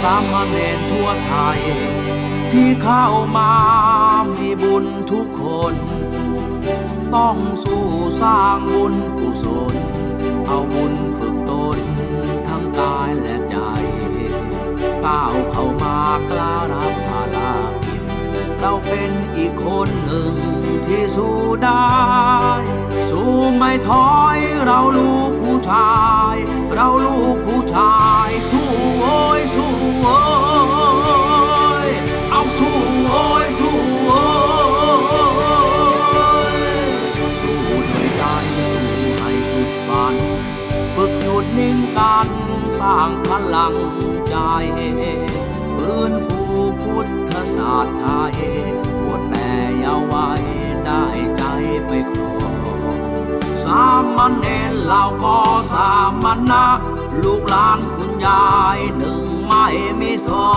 สามเณรทั่วไทย ที่เข้ามามีบุญทุกคน ต้องสู้สร้างบุญกุศล เอาบุญฝึกตนทั้งกายและใจ ก้าวเข้ามากล้ารับภาระกิจเราเป็นอีกคนหนึ่งที่สู้ได้ สู้ไม่ถอยเราลูกผู้ชาย เราลูกผู้ชายสู้ สร้างพลังใจฟื้นฟูพุทธศาสตร์ไทยบวชแต่ยาว์วัยได้ใจไปครองสามเณรเราก็สามณะลูกหลานคุณยายหนึ่งไม่มีสอ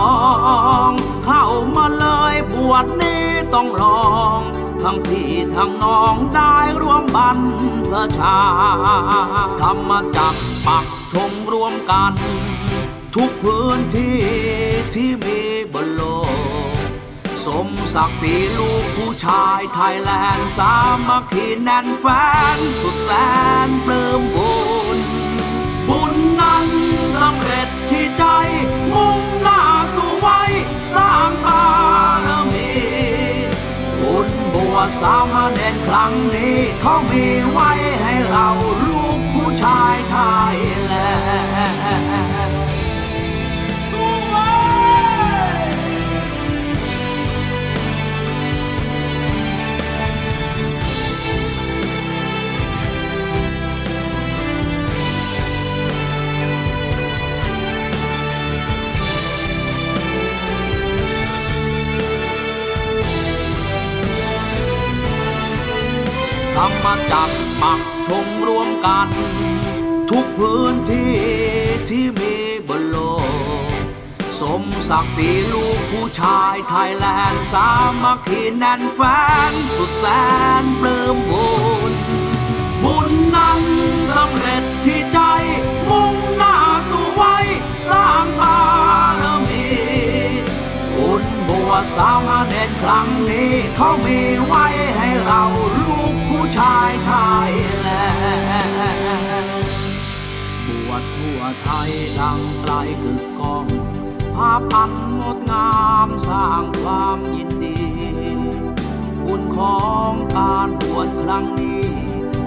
ง เข้ามาเลยบวชนี้ต้องลอง ทั้งพี่ทั้งน้องได้ร่วมบรรพชาธรรมจักปักธงร่วมกัน ทุกพื้นที่ที่มีบนโลก สมศักดิ์ศรีลูกผู้ชายไทยแลนด์ สามัคคีแน่นแฟนสุดแสนปลื้มบุญ สามเณรครั้งนี้เขามีไว้ให้เราลูกผู้ชายไทยแล ธรรมจักปักธงรวมกัน ทุกพื้นที่ที่มีบนโลก สมศักดิ์ศรีลูกผู้ชายไทยแลนด์ สามัคคีแน่นแฟน สุดแสนปลื้มบุญ บุญนั้นสำเร็จที่ใจ มุ่งหน้าสู่ไว้สร้างบารมีบุญบัวสามเณรครั้งนี้เขามีไว้ให้เราายไทยแลบวชทั่วไทยดังไกลกึกก้องภาพอันงดงามสร้างความยินดีบุญของการบวชครั้งนี้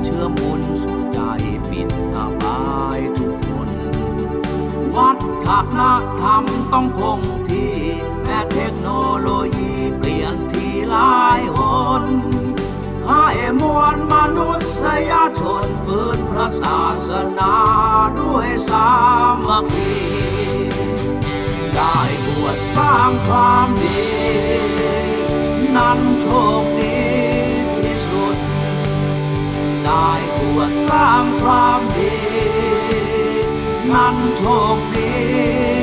เชื่อมบุญสุขใจปิดอบายทุกคน วัฒนธรรมต้องคงที่ แม้เทคโนโลยีเปลี่ยนทีหลายหน ศาสนาด้วยสามัคคีได้บวชสร้างความดี นั้นโชคดีที่สุด ได้บวชสร้างความดี นั้นโชคดี